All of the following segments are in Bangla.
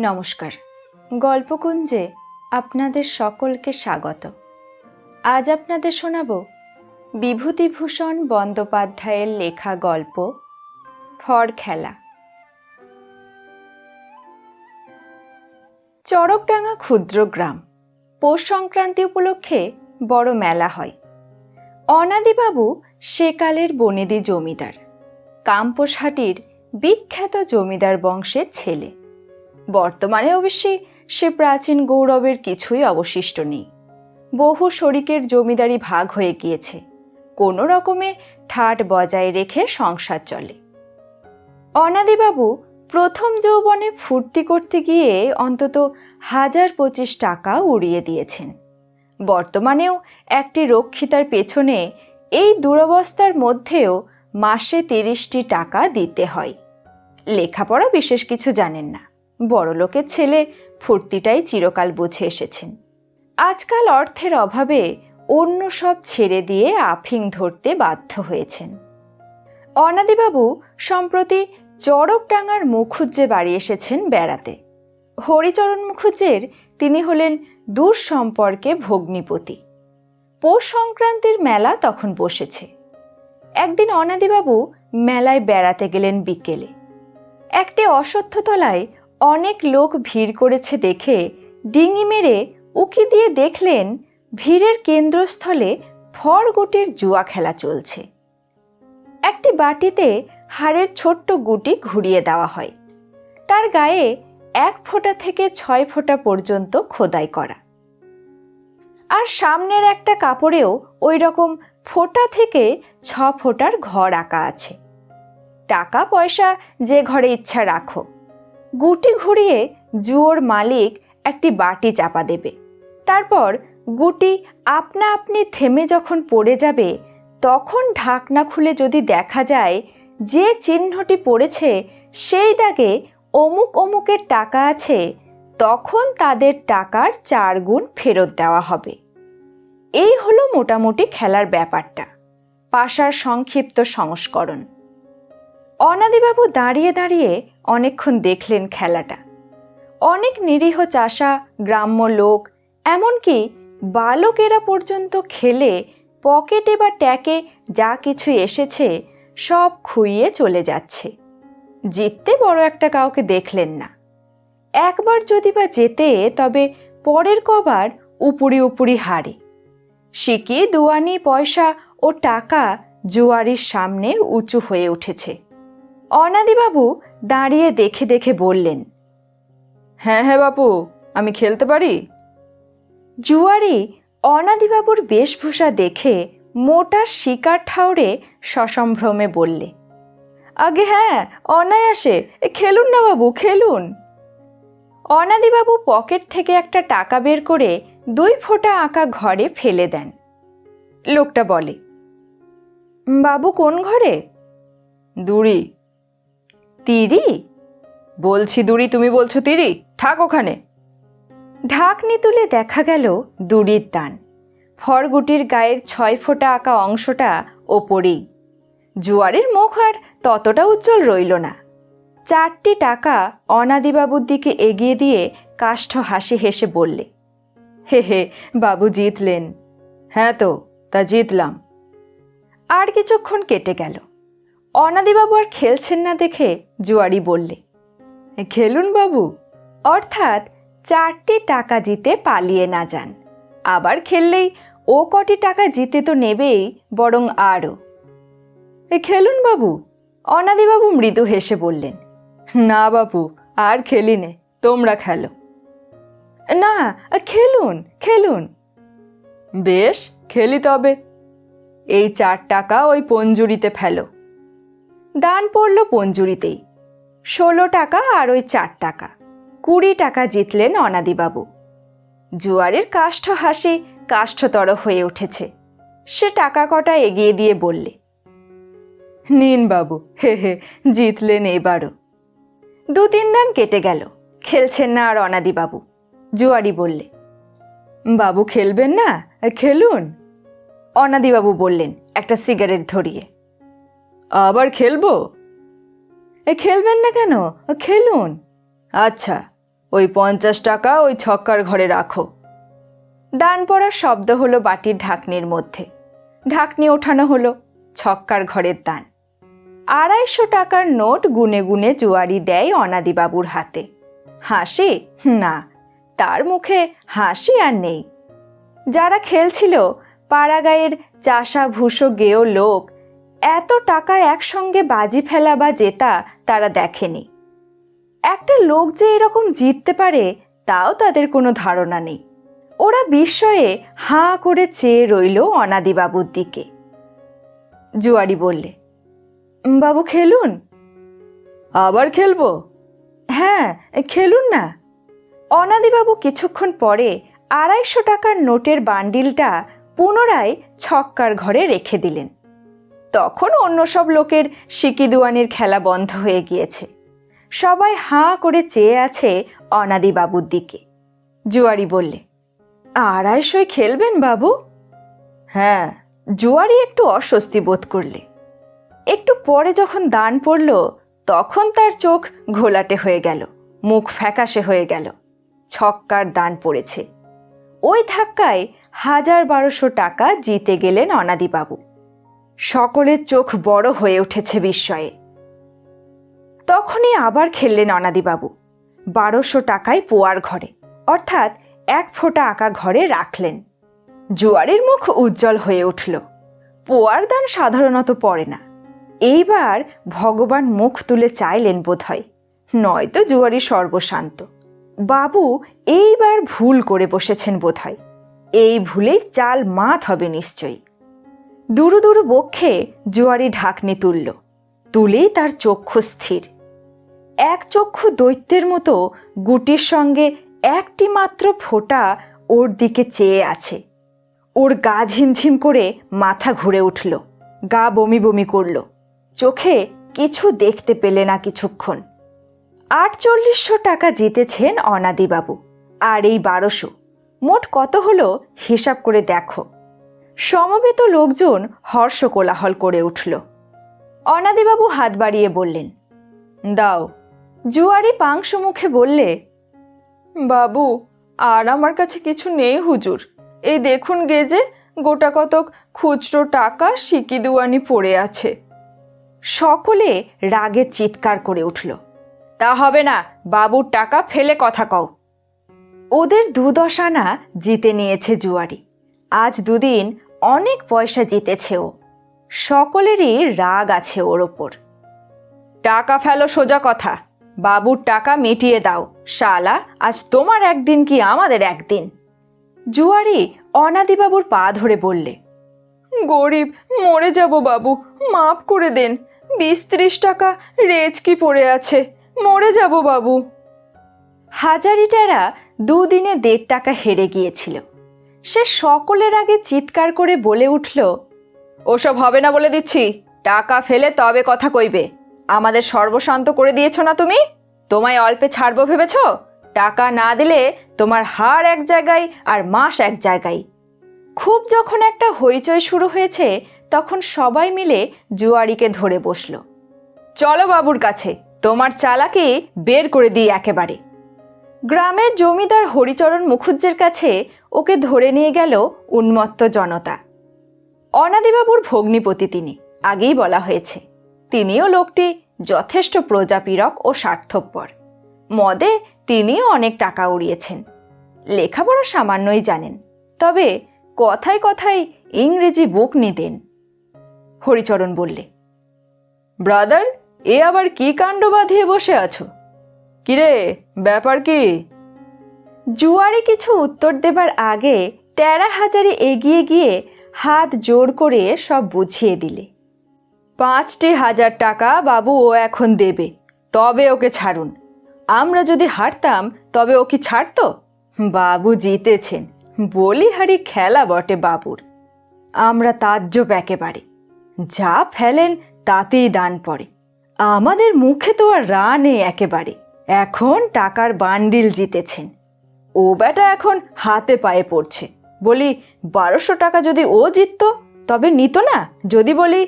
নমস্কার। গল্পকুঞ্জে আপনাদের সকলকে স্বাগত। আজ আপনাদের শোনাব বিভূতিভূষণ বন্দ্যোপাধ্যায়ের লেখা গল্প ফর খেলা। চড়কডাঙ্গা ক্ষুদ্র গ্রাম। পৌষ সংক্রান্তি উপলক্ষে বড় মেলা হয়। অনাদিবাবু সেকালের বনেদি জমিদার। কাম্পোসহাটির বিখ্যাত জমিদার বংশের ছেলে। বর্তমানে অবশ্যই সে প্রাচীন গৌরবের কিছুই অবশিষ্ট নেই। বহু শরিকের জমিদারি ভাগ হয়ে গিয়েছে। কোনো রকমে ঠাট বজায় রেখে সংসার চলে। অনাদিবাবু প্রথম যৌবনে ফুর্তি করতে গিয়ে অন্তত হাজার পঁচিশ টাকা উড়িয়ে দিয়েছেন। বর্তমানেও একটি রক্ষিতার পেছনে এই দুরবস্থার মধ্যেও মাসে তিরিশটি টাকা দিতে হয়। লেখাপড়া বিশেষ কিছু জানেন না। বড়লোকের ছেলে ফুর্তিটাই চিরকাল বুঝে এসেছেন। আজকাল অর্থের অভাবে অন্য সব ছেড়ে দিয়ে আফিং ধরতে বাধ্য হয়েছেন। অনাদিবাবু সম্প্রতি চড়কডাঙ্গার মুখুজ্জে বাড়ি এসেছেন বেড়াতে। হরিচরণ মুখুজ্জের তিনি হলেন দূর সম্পর্কে ভগ্নিপতি। পৌষ সংক্রান্তির মেলা তখন বসেছে। একদিন অনাদিবাবু মেলায় বেড়াতে গেলেন বিকেলে। একটি অশ্বত্থতলায় অনেক লোক ভিড় করেছে দেখে ডিঙি মেরে উকি দিয়ে দেখলেন ভিড়ের কেন্দ্রস্থলে ফরগুটির জুয়া খেলা চলছে। একটি বাটিতে হাড়ের ছোট্ট গুটি ঘুরিয়ে দেওয়া হয়। তার গায়ে এক ফোঁটা থেকে ছয় ফোঁটা পর্যন্ত খোদাই করা। আর সামনের একটা কাপড়েও ওই রকম ফোঁটা থেকে ছ ফোঁটার ঘর আঁকা আছে। টাকা পয়সা যে ঘরে ইচ্ছা রাখো। গুটি ঘুরিয়ে জুয়োর মালিক একটি বাটি চাপা দেবে। তারপর গুটি আপনা আপনি থেমে যখন পড়ে যাবে, তখন ঢাকনা খুলে যদি দেখা যায় যে চিহ্নটি পড়েছে, সেই দাগে অমুক অমুকের টাকা আছে, তখন তাদের টাকার চার গুণ ফেরত দেওয়া হবে। এই হলো মোটামুটি খেলার ব্যাপারটা। পাশার সংক্ষিপ্ত সংস্করণ। অনাদিবাবু দাঁড়িয়ে দাঁড়িয়ে অনেকক্ষণ দেখলেন খেলাটা। অনেক নিরীহ চাষা, গ্রাম্য লোক, এমনকি বালকেরা পর্যন্ত খেলে, পকেটে বা ট্যাকে যা কিছু এসেছে সব খুইয়ে চলে যাচ্ছে। জিততে বড় একটা কাউকে দেখলেন না। একবার যদি বা যেতে তবে পরের কবার উপরি উপরি হারে। সিকি দুয়ানি, পয়সা ও টাকা জুয়ারির সামনে উঁচু হয়ে উঠেছে। অনাদিবাবু দাঁড়িয়ে দেখে দেখে বললেন হ্যাঁ হ্যাঁ বাপু আমি খেলতে পারি? জুয়ারি অনাদিবাবুর বেশভূষা দেখে মোটা শিকার ঠাউরে সসম্ভ্রমে বললে আগে হ্যাঁ অনায়াসে এ খেলুন না বাবু খেলুন। অনাদিবাবু পকেট থেকে একটা টাকা বের করে দুই ফোঁটা আঁকা ঘরে ফেলে দেন। লোকটা বলে বাবু কোন ঘরে? দুরি তিরি? বলছি দুরি তুমি বলছো তিরি? থাক ওখানে। ঢাকনি তুলে দেখা গেল দুরির দান। ফরগুটির গায়ের ছয় ফোঁটা আঁকা অংশটা ওপরেই। জুয়ারের মুখ আর ততটা উজ্জ্বল রইল না। চারটি টাকা অনাদিবাবুর দিকে এগিয়ে দিয়ে কাষ্ঠ হাসি হেসে বললে হে হে বাবু জিতলেন। হ্যাঁ তো তা জিতলাম। আর কিছুক্ষণ কেটে গেল। অনাদিবাবু আর খেলছেন না দেখে জুয়ারি বললে, খেলুন বাবু। অর্থাৎ চারটি টাকা জিতে পালিয়ে না যান। আবার খেললেই ও কটি টাকা জিতে তো নেবেই বরং আরও। খেলুন বাবু। অনাদিবাবু মৃদু হেসে বললেন, না বাবু, আর খেলি নে, তোমরা খেলো। না, খেলুন খেলুন। বেশ, খেলি তবে। এই চার টাকা ওই পঞ্জুরিতে ফেলো। দান পড়ল পঞ্জুরিতেই। ষোলো টাকা আর ওই চার টাকা। কুড়ি টাকা জিতলেন অনাদিবাবু। জুয়ারের কাষ্ঠ হাসি কাষ্ঠতর হয়ে উঠেছে। সে টাকা কটা এগিয়ে দিয়ে বললে, নিন বাবু, হে হে, জিতলেন এবারও। দু তিন দান কেটে গেল, খেলছেন না আর অনাদিবাবু। জুয়ারি বললে, বাবু খেলবেন না? খেলুন? অনাদিবাবু বললেন, একটা সিগারেট ধরিয়ে। আবার খেলব? এ খেলবেন না কেন? খেলুন। আচ্ছা ওই পঞ্চাশ টাকা ওই ছক্কার ঘরে রাখো। দান পড়ার শব্দ হলো বাটির ঢাকনির মধ্যে। ঢাকনি ওঠানো হলো ছক্কার ঘরের দান। আড়াইশো টাকার নোট গুনে গুনে জুয়ারি দেয় অনাদিবাবুর হাতে। হাসি? না, তার মুখে হাসি আর নেই। যারা খেলছিল, পাড়াগাঁয়ের চাষা ভুষো গেও লোক এত টাকা একসঙ্গে বাজি ফেলা বা জেতা তারা দেখেনি। একটা লোক যে এরকম জিততে পারে তাও তাদের কোনো ধারণা নেই। ওরা বিস্ময়ে হাঁ করে চেয়ে রইল অনাদিবাবুর দিকে। জুয়ারি বললে বাবু খেলুন। আবার খেলব? হ্যাঁ খেলুন না। অনাদিবাবু কিছুক্ষণ পরে আড়াইশো টাকার নোটের বান্ডিলটা পুনরায় ছক্কার ঘরে রেখে দিলেন। তখন অন্য সব লোকের সিকিদুয়ানির খেলা বন্ধ হয়ে গিয়েছে। সবাই হাঁ করে চেয়ে আছে অনাদিবাবুর দিকে। জুয়ারি বললে আড়াইশোয় খেলবেন বাবু? হ্যাঁ। জুয়ারি একটু অস্বস্তি বোধ করলে। একটু পরে যখন দান পড়ল তখন তার চোখ ঘোলাটে হয়ে গেল মুখ ফ্যাকাশে হয়ে গেল। ছক্কার দান পড়েছে। ওই ধাক্কায় হাজার বারোশো টাকা জিতে গেলেন অনাদিবাবু সকলের চোখ বড় হয়ে উঠেছে বিস্ময়ে। তখনই আবার খেললেন অনাদিবাবু। বারোশো টাকায় পোয়ার ঘরে, অর্থাৎ এক ফোঁটা আঁকা ঘরে রাখলেন। জোয়ারের মুখ উজ্জ্বল হয়ে উঠল। পোয়ার দান সাধারণত পড়ে না। এইবার ভগবান মুখ তুলে চাইলেন বোধহয়, নয়তো জুয়ারি সর্বশান্ত। বাবু এইবার ভুল করে বসেছেন বোধহয়। এই ভুলেই চাল মাত হবে নিশ্চয়ই। দুরু দুরু বক্ষে জুয়ারি ঢাকনি তুলল। তুলেই তার চক্ষু স্থির। এক চক্ষু দৈত্যের মতো গুটির সঙ্গে একটি মাত্র ফোঁটা ওর দিকে চেয়ে আছে। ওর গা ঝিমঝিম করে মাথা ঘুরে উঠল। গা বমি বমি করল। চোখে কিছু দেখতে পেলে না কিছুক্ষণ। আটচল্লিশশো টাকা জিতেছেন অনাদিবাবু। আর এই বারোশো। মোট কত হলো? হিসাব করে দেখো। সমবেত লোকজন হর্ষ কোলাহল করে উঠল। অনাদিবাবু হাত বাড়িয়ে বললেন, দাও। জুয়ারি পাংশু মুখে বললে, বাবু, আর আমার কাছে কিছু নেই হুজুর। এই দেখুন গেজে গোটা কতক খুচরো টাকা সিকি দুয়ানি পড়ে আছে। সকলে রাগে চিৎকার করে উঠল, তা হবে না, বাবুর টাকা ফেলে কথা কও। ওদের দুদশানা জিতে নিয়েছে জুয়ারি। আজ দুদিন অনেক পয়সা জিতেছে ও সকলেরই রাগ আছে ওর ওপর। টাকা ফেলো সোজা কথা। বাবুর টাকা মিটিয়ে দাও। শালা, আজ তোমার একদিন কি আমাদের একদিন? জুয়ারি অনাদিবাবুর পা ধরে বললে, গরিব, মরে যাব বাবু, মাফ করে দেন। বিশ ত্রিশ টাকা রেজ কি পড়ে আছে, মরে যাব বাবু। হাজারিটারা দুদিনে দেড় টাকা হেরে গিয়েছিল। সে সকলের আগে চিৎকার করে বলে উঠল, ওসব হবে না বলে দিচ্ছি। টাকা ফেলে তবে কথা কইবে। আমাদের সর্বশান্ত করে দিয়েছ না তুমি? তোমায় অল্পে ছাড়বো ভেবেছ? টাকা না দিলে তোমার হার এক জায়গায় আর মাস এক জায়গায়। খুব যখন একটা হইচই শুরু হয়েছে, তখন সবাই মিলে জুয়ারিকে ধরে বসল। চলো বাবুর কাছে, তোমার চালাকি বের করে দিই একেবারে। গ্রামের জমিদার হরিচরণ মুখুজ্জের কাছে ওকে ধরে নিয়ে গেল উন্মত্ত জনতা। অনাদিবাবুর ভগ্নিপতি তিনি, আগেই বলা হয়েছে। তিনিও লোকটি যথেষ্ট প্রজাপীড়ক ও স্বার্থপর। মদে তিনিও অনেক টাকা উড়িয়েছেন। লেখাপড়া সামান্যই জানেন, তবে কথায় কথায় ইংরেজি বুক নিতেন। হরিচরণ বললে, ব্রাদার, এ আবার কি কাণ্ড বাঁধিয়ে বসে আছো? কিরে, ব্যাপার কি? জুয়ারি কিছু উত্তর দেবার আগে টেরা হাজারে এগিয়ে গিয়ে হাত জোর করে সব বুঝিয়ে দিলে। পাঁচটি হাজার টাকা বাবু ও এখন দেবে, তবে ওকে ছাড়ুন। আমরা যদি হারতাম, তবে ও কি ছাড়তো? বাবু জিতেছেন, বলিহারি খেলা বটে বাবুর। আমরা তাজ্জব একেবারে। যা ফেলেন, তাতেই দান পড়ে। আমাদের মুখে তো আর রা নেই একেবারে। এখন টাকার বান্ডিল জিতেছেন। ও বেটা এখন হাতে পায়ে পড়ছে। বলি, বারোশো টাকা যদি ও জিতত, তবে নিত না? যদি বলি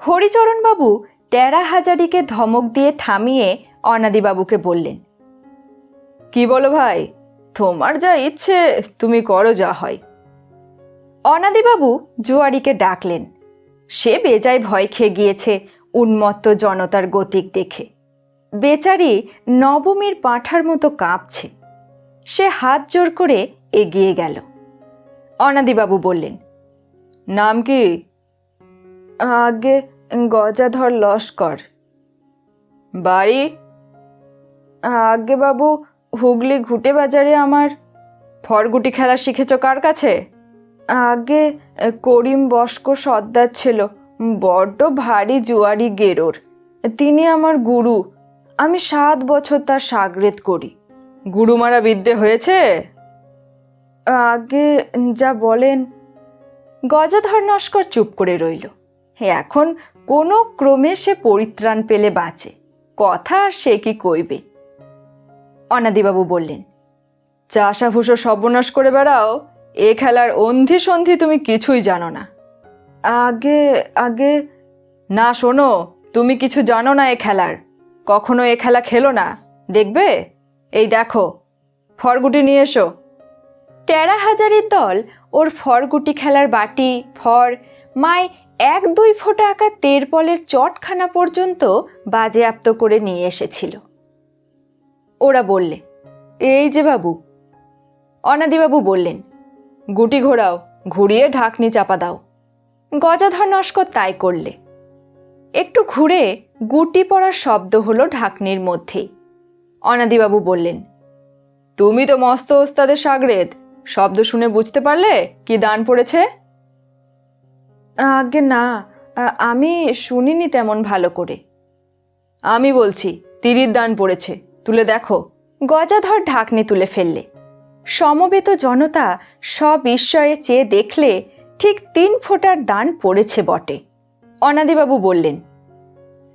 হরিচরণবাবু টেরা হাজারিকে ধমক দিয়ে থামিয়ে অনাদিবাবুকে বললেন, কি বলো ভাই, তোমার যা ইচ্ছে, তুমি করো যা হয়। অনাদিবাবু জুয়ারিকে ডাকলেন। সে বেজায় ভয় খেয়ে গিয়েছে উন্মত্ত জনতার গতিক দেখে। বেচারি নবমীর পাঁঠার মতো কাঁপছে। সে হাত জোর করে এগিয়ে গেল। অনাদিবাবু বললেন, নাম কি? আগে গজাধর লস্কর বাড়ি? আগে বাবু হুগলি ঘুটে বাজারে আমার ফরগুটি খেলা শিখেছ কার কাছে? আগে করিম বস্ক সর্দার ছিল, বড্ড ভারী জুয়ারি গেরোর। তিনি আমার গুরু। আমি সাত বছর তার সাগরেদ করি। গুরু মারা বিদ্যে হয়েছে? আগে যা বলেন। গজাধর নস্কর চুপ করে রইল। এখন কোনো ক্রমে সে পরিত্রাণ পেলে বাঁচে। কথা আর সে কি কইবে? অনাদিবাবু বললেন চাষাভুষো সর্বনাশ করে বেড়াও। এ খেলার অন্ধি সন্ধি তুমি কিছুই জানো না। আগে আগে? না শোনো তুমি কিছু জানো না এ খেলার। কখনো এ খেলা খেলো না। দেখবে? এই দেখো, ফরগুটি নিয়ে এসো। টেরা হাজারির দল, ওর ফরগুটি খেলার বাটি, ফর, মাই এক দুই ফোঁটা আঁকা তেরপলের চটখানা পর্যন্ত বাজেয়াপ্ত করে নিয়ে এসেছিল। ওরা বললে, এই যে বাবু। অনাদিবাবু বললেন, গুটি ঘোরাও, ঘুরিয়ে ঢাকনি চাপা দাও। গজাধর নস্কর তাই করলে। একটু ঘুরে গুটি পড়ার শব্দ হলো ঢাকনির মধ্যেই অনাদিবাবু বললেন, তুমি তো মস্ত ওস্তাদের সাগরেদ। শব্দ শুনে বুঝতে পারলে কি দান পড়েছে? আগে না আমি শুনিনি তেমন ভালো করে। আমি বলছি, তিরির দান পড়েছে, তুলে দেখো। গজাধর ঢাকনি তুলে ফেললে। সমবেত জনতা সব বিস্ময়ে চেয়ে দেখলে ঠিক তিন ফোঁটার দান পড়েছে বটে। অনাদিবাবু বললেন,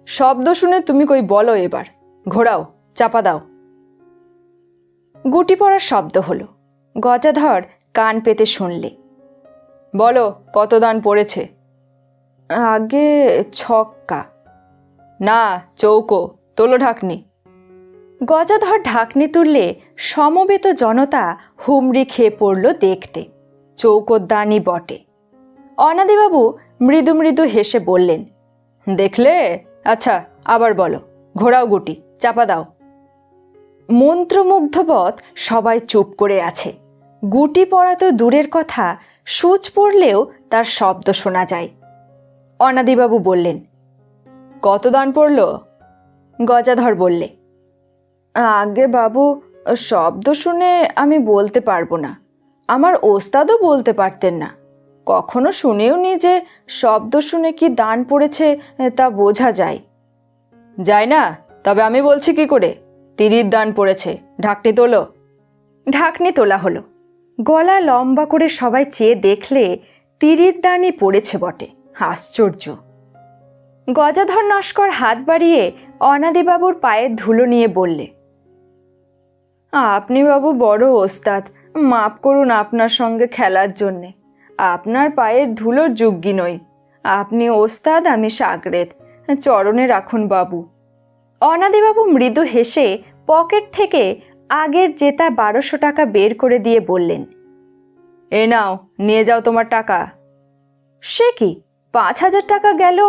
শব্দ শুনে তুমি কই বলো এবার, ঘোরাও। চাপা দাও। গুটি পড়ার শব্দ হলো। গজাধর কান পেতে শুনলে। বলো, কত দান পড়েছে? আগে ছক্কা। না, চৌকো, তোলো ঢাকনি। গজাধর ঢাকনি তুললে সমবেত জনতা হুমড়ি খেয়ে পড়ল দেখতে। চৌকোর দানি বটে। অনাদিবাবু মৃদু মৃদু হেসে বললেন, দেখলে? আচ্ছা আবার বলো। ঘোড়াও গুটি, চাপা দাও। মন্ত্রমুগ্ধবৎ সবাই চুপ করে আছে। গুটি পড়া তো দূরের কথা, সূচ পড়লেও তার শব্দ শোনা যায়। অনাদিবাবু বললেন, কত দান পড়ল? গজাধর বললে, আগে বাবু, শব্দ শুনে আমি বলতে পারব না। আমার ওস্তাদও বলতে পারতেন না। কখনো শুনেও নি যে শব্দ শুনে কি দান পড়েছে, তা বোঝা যায়। যায় না, তবে আমি বলছি কি করে? তিরির দান পড়েছে, ঢাকনি তোলো। ঢাকনি তোলা হলো। গলা লম্বা করে সবাই চেয়ে দেখলে তীরের দানই পড়েছে বটে, আশ্চর্য। গজাধর নস্কর হাত বাড়িয়ে অনাদিবাবুর পায়ের ধুলো নিয়ে বললে, আপনি বাবু বড় ওস্তাদ, মাপ করুন আপনার সঙ্গে খেলার জন্যে। আপনার পায়ের ধুলোর যোগ্যী নই আপনি ওস্তাদ, আমি সাগরেদ। চরণে রাখুন বাবু। অনাদিবাবু মৃদু হেসে পকেট থেকে আগের জেতা বারোশো টাকা বের করে দিয়ে বললেন, এ নাও, নিয়ে যাও তোমার টাকা। সে কি? পাঁচ হাজার টাকা গেল,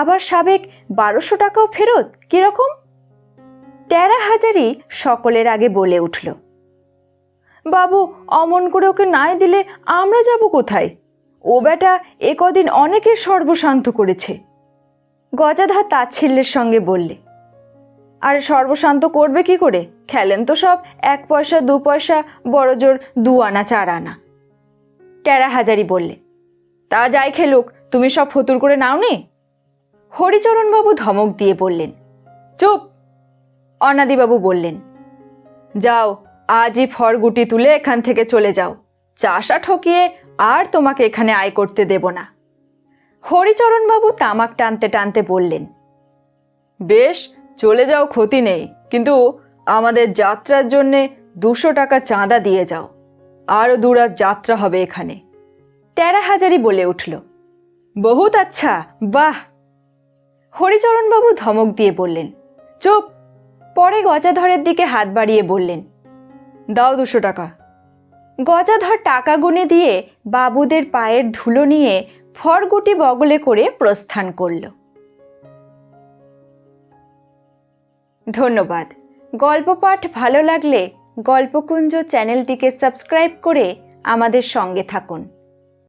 আবার সাবেক বারোশো টাকাও ফেরত? কীরকম টেরা হাজারই সকলের আগে বলে উঠল। বাবু, অমন করে ওকে নাই দিলে আমরা যাব কোথায়? ও বেটা এ কদিন অনেকের সর্বশান্ত করেছে। গজাধর তাচ্ছিল্যের সঙ্গে বললে আর সর্বশান্ত করবে কি করে? খেলেন তো সব, এক পয়সা, দু পয়সা, বড় জোর দু আনা, চার আনা। টেরা হাজারি বললে, তা যাই খেলুক, তুমি সব ফতুর করে নাওনি হরিচরণবাবু ধমক দিয়ে বললেন, চুপ! অনাদিবাবু বললেন, যাও, আজই ফরগুটি তুলে এখান থেকে চলে যাও। চাষা ঠকিয়ে আর তোমাকে এখানে আয় করতে দেব না। হরিচরণবাবু তামাক টানতে টানতে বললেন, বেশ চলে যাও, ক্ষতি নেই। কিন্তু আমাদের যাত্রার জন্যে দুশো টাকা চাঁদা দিয়ে যাও। আরও দুরাত যাত্রা হবে এখানে। টেরা হাজারি বলে উঠল। বহুত আচ্ছা বাহ! হরিচরণবাবু ধমক দিয়ে বললেন, চুপ! পরে গজাধরের দিকে হাত বাড়িয়ে বললেন, দাও দুশো টাকা। গজাধর টাকা গুনে দিয়ে বাবুদের পায়ের ধুলো নিয়ে ফরগুটি বগলে করে প্রস্থান করল। ধন্যবাদ। গল্প পাঠ ভালো লাগলে গল্পকুঞ্জ চ্যানেলটিকে সাবস্ক্রাইব করে আমাদের সঙ্গে থাকুন।